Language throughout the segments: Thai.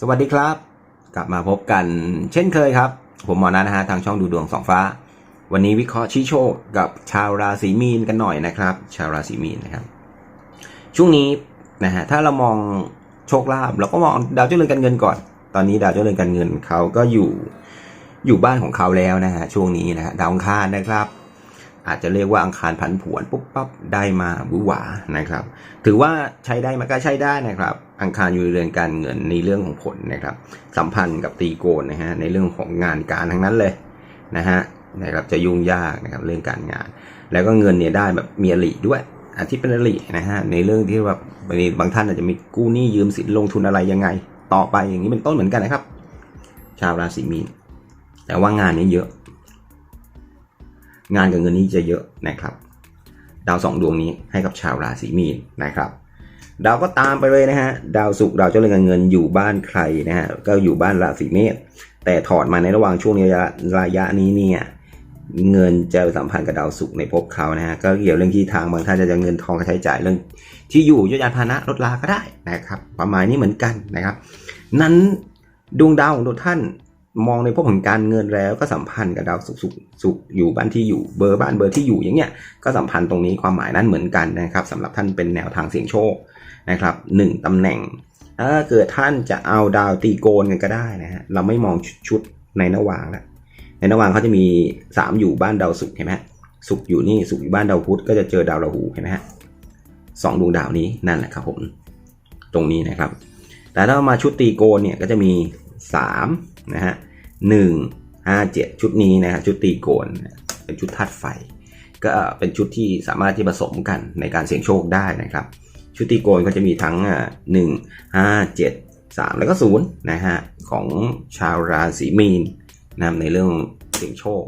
สวัสดีครับ กลับมาพบกันเช่นเคยครับ ผมหมอนนะฮะทางช่องดูดวงสองฟ้า วันนี้วิเคราะห์ชี้โชคกับชาวราศีมีนกันหน่อยนะครับ ชาวราศีมีนนะครับ ช่วงนี้นะฮะถ้าเรามองโชคลาภเราก็มองดาวเจ้าเรือนการเงินก่อน ตอนนี้ดาวเจ้าเรือนการเงินเขาก็อยู่อยู่บ้านของเขาแล้วนะฮะช่วงนี้นะฮะดาวคารนะครับ อาจจะเรียกว่าอังคารผันผวนปุ๊บปั๊บได้มาบุหวานะครับ ถือว่าใช้ได้มันก็ใช้ได้นะครับ อังคารอยู่เรือนการเงินในเรื่องของผลนะครับ สัมพันธ์กับตีโกนนะฮะในเรื่องของงานการทั้งนั้นเลยนะฮะนะครับจะยุ่งยากนะครับเรื่องการงาน แล้วก็เงินเนี่ยได้แบบมีอริด้วยอาทิตย์เป็นอรินะฮะในเรื่องที่แบบบางทีบางท่านอาจจะมีกู้หนี้ยืมสินลงทุนอะไรยังไง ต่อไปอย่างนี้เป็นต้นเหมือนกันนะครับ ชาวราศีมีนแต่ว่างานนี้เยอะ งานกับเงินนี้จะเยอะนะครับ ดาวสองดวงนี้ให้กับชาวราศีมีนนะครับ ดาวก็ตามไปเลยนะฮะ ดาวศุกร์ดาวเจ้าเรือนการเงินอยู่บ้านใครนะฮะ ก็อยู่บ้านราศีเมษ แต่ถอดมาในระหว่างช่วงระยะระยะนี้เนี่ย เงินจะสัมพันธ์กับดาวศุกร์ในภพเขานะฮะ ก็เกี่ยวเรื่องที่ทางบางท่านจะจะเงินทองใช้จ่ายเรื่อง ที่อยู่ยศยานพาหนะลดลาก็ได้นะครับ ประมาณนี้เหมือนกันนะครับ นั้นดวงดาวของท่าน มองในภพของการเงินแล้วก็สัมพันธ์กับดาวศุกร์ศุกร์ศุกร์อยู่บ้านที่อยู่เบอร์บ้านเบอร์ที่อยู่อย่างเงี้ยก็สัมพันธ์ตรงนี้ความหมายนั้นเหมือนกันนะครับสำหรับท่านเป็นแนวทางเสี่ยงโชคนะครับหนึ่งตำแหน่งถ้าเกิดท่านจะเอาดาวตีโกนกันก็ได้นะฮะเราไม่มองชุดในระหว่างละในระหว่างเขาจะมีสามอยู่บ้านดาวศุกร์เห็นไหมศุกร์อยู่นี่ศุกร์อยู่บ้านดาวพุธก็จะเจอดาวราหูเห็นไหมฮะสองดวงดาวนี้นั่นแหละครับผมตรงนี้นะครับ แต่ถ้ามาชุดตีโกนเนี่ยก็จะมี 3 นะฮะหนึ่งห้าเจ็ดชุดนี้นะฮะชุดตีโกนเป็นชุดธาตุไฟ ก็เป็นชุดที่สามารถที่ผสมกันในการเสี่ยงโชคได้นะครับ ชุดตีโกนก็จะมีทั้งหนึ่งห้าเจ็ดสามแล้วก็ศูนย์นะฮะของชาวราศีมีนนะในเรื่องเสี่ยงโชค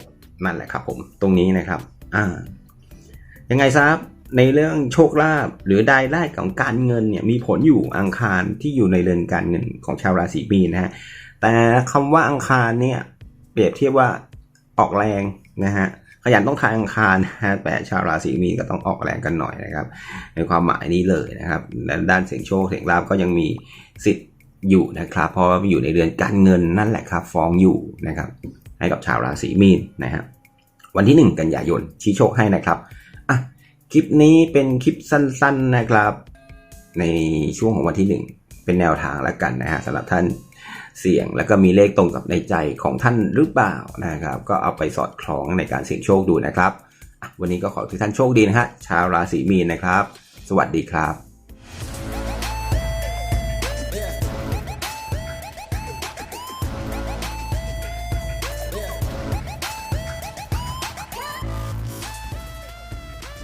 นั่นแหละครับผมตรงนี้นะครับอ่ายังไงซับในเรื่องโชคลาภหรือรายได้ของการเงินเนี่ยมีผลอยู่อังคารที่อยู่ในเรือนการเงินของชาวราศีมีนนะฮะ แต่คำว่าอังคารเนี่ยเปรียบเทียบว่าออกแรงนะฮะขยันต้องทายอังคารนะฮะแต่ชาวราศีมีนก็ต้องออกแรงกันหน่อยนะครับ ในความหมายนี้เลยนะครับและด้านเสียงโชคเสียงลาภก็ยังมีสิทธิ์อยู่นะครับเพราะว่าอยู่ในเรือนการเงินนั่นแหละครับฟ้องอยู่นะครับให้กับชาวราศีมีนนะฮะวันที่ 1 กันยายนชี้โชคให้นะครับอะคลิปนี้เป็นคลิปสั้น ๆนะครับ ในช่วงของวันที่ 1 เป็นแนวทางแล้วกันนะฮะสำหรับท่านเสี่ยง แล้วก็มีเลขตรงกับในใจของท่านหรือเปล่านะครับ ก็เอาไปสอดคล้องในการเสี่ยงโชคดูนะครับ วันนี้ก็ขอให้ทุกท่านโชคดีนะฮะชาวราศีมีนนะครับ สวัสดีครับ